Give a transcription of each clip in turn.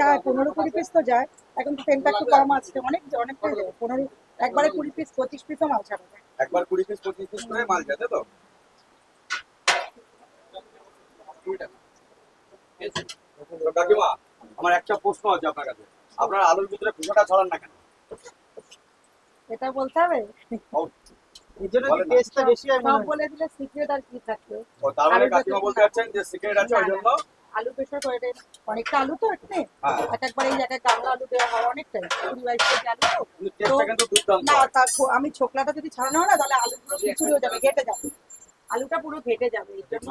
চায় পনেরো কুড়ি পিস তো যায়। এখন তো তেলটা একটু কম আছে অনেক অনেক পনেরো একবারে কুড়ি পিস পঁচিশ পিসও মাল ছাড়া একবার কুড়ি পিস পঁচিশ পিস করে মাল যাতে তো? কাকিমা আমার একটা প্রশ্ন আছে আপনার কাছে। আপনার আলুর ভিতরে খোসাটা ছড়ান না কেন? এটা বলতে হবে। টেস্টটা বেশি হয়? বলে দিলে সিক্রেট আর কি থাকবে? ও তার মানে কাকিমা বলতে চাচ্ছেন যে সিগারেট আছে ওই জন্য? আলু প্রেশার করে অনেকটা আলু তো এখানে। হ্যাঁ। এক একবার এই জায়গায় গামলা আলু দেওয়া হয় অনেকটাই কুড়ি বাইশ কেজি আলু তো। না তার আমি ছোকলাটা যদি ছাড়ানো হয় না তাহলে আলু পুরো খিচুড়ি হয়ে যাবে ঘেটে যাবে। আলুটা পুরো ঘেটে যাবে এই জন্য।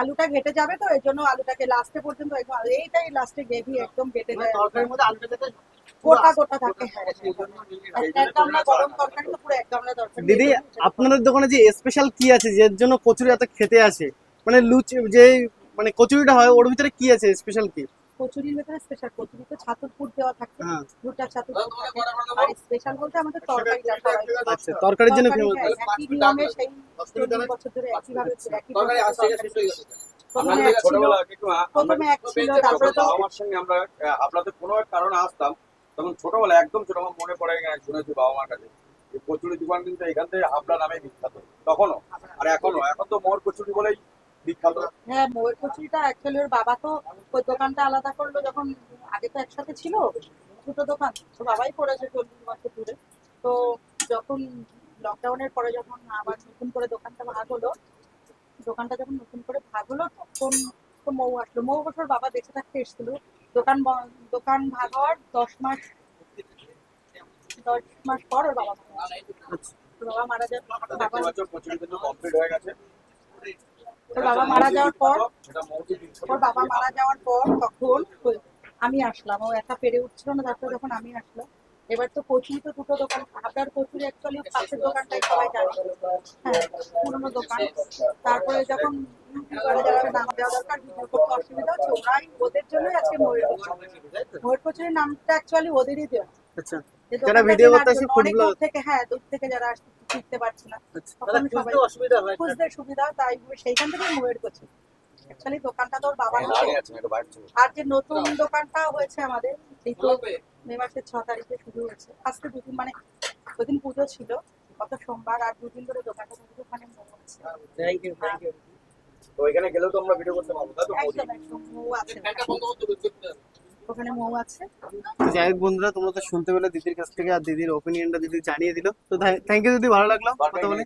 আলুটা ঘেটে যাবে তো এই জন্য আলুটাকে লাস্টে পর্যন্ত এইটাই লাস্টে গ্রেভি একদম ঘেটে যায়। তরকারির মধ্যে আলুটা গোটা গোটা থাকে। হ্যাঁ তরকারি তরকারি দিদি আপনাদের দোকানে যে স্পেশাল কি আছে যার জন্য কচুরি এত খেতে আছে মানে লুচি যে মানে কচুরিটা হয় ওর ভিতরে কি আছে স্পেশাল কি? কচুরির ভেতরে স্পেশাল কচুরি তো ছাতুর পুর দেওয়া থাকে হ্যাঁ। দুটা ছাতুর আর স্পেশাল বলতে আমাদের তরকারিটা সবাই আচ্ছা তরকারির জন্য ফেমাস একই নিয়মে সেই বছর ধরে একইভাবে একই তরকারি আজ থেকে শেষ হয়ে। গেছে প্রথমে এক ছিল আমরা তারপরে তো বাবা মার সঙ্গে আমরা আপনাদের কোনো এক কারণে আসতাম। তখন ছোটবেলা একদম ছোট আমার মনে পড়ে শুনেছি বাবা মার কাছে। কচুরি দোকান কিন্তু এখান থেকে হাবড়া নামে বিখ্যাত। তখনও, আর এখনও এখন তো মোর কচুরি বলেই বিখ্যাত। হ্যাঁ ময়ূর কচুরিটা অ্যাকচুয়ালি ওর বাবা তো ওই দোকানটা আলাদা করল যখন আগে তো একসাথে ছিল দুটো দোকান। তো বাবাই করেছে চল্লিশ বছর ধরে। তো যখন লকডাউনের পরে যখন আবার নতুন করে দোকানটা ভাগ হলো, দোকানটা যখন নতুন করে ভাগ হলো, তখন তো মৌ আসলো। মৌ বছর বাবা বেঁচে থাকতে এসেছিল। দোকান দোকান ভাগ হওয়ার দশ মাস দশ মাস পর ওর বাবা মারা বাবা মারা যায় ওর বাবা যাওয়ার পর। ওর বাবা মারা যাওয়ার পর তখন আমি আসলাম। ও একা পেরে উঠছিল না তারপরে যখন আমি আসলাম এবার তো কচুরি তো দুটো দোকান আপনার কচুরি অ্যাকচুয়ালি পাশের দোকানটাই সবাই জানে। হ্যাঁ পুরোনো দোকান। তারপরে যখন ইউটিউবারে যারা নাম দেওয়া দরকার ভিডিও করতে অসুবিধা হচ্ছে ওরাই ওদের জন্যই আজকে ময়ূর ময়ূর কচুরির নামটা অ্যাকচুয়ালি ওদেরই দেওয়া। আচ্ছা। যারা করতে আসে। থেকে হ্যাঁ দূর থেকে যারা আসতে শিখতে পারছে না। আচ্ছা। তখন সবাই অসুবিধা হয় খুঁজতে সুবিধা তাই সেইখান থেকে ময়ূর কচুরি অ্যাকচুয়ালি দোকানটা তোর বাবার হ্যাঁ। আর যে নতুন দোকানটা হয়েছে আমাদের তো মে মাসের ছ তারিখে শুরু হয়েছে। আজকে দুদিন মানে ওদিন পুজো ছিল গত সোমবার আর দুদিন ধরে দোকানটা ওখানে থ্যাংক ইউ থ্যাংক ইউ তো এখানে গেলেও তো আমরা ভিডিও করতে পারব তাই তো একদম একদম মৌ আছে। ওখানে মৌ আছে। যাই হোক বন্ধুরা তোমরা তো শুনতে পেলে দিদির কাছ থেকে আর দিদির ওপিনিয়নটা দিদি জানিয়ে দিল। তো থ্যাংক ইউ দিদি ভালো লাগল। কথা বলে।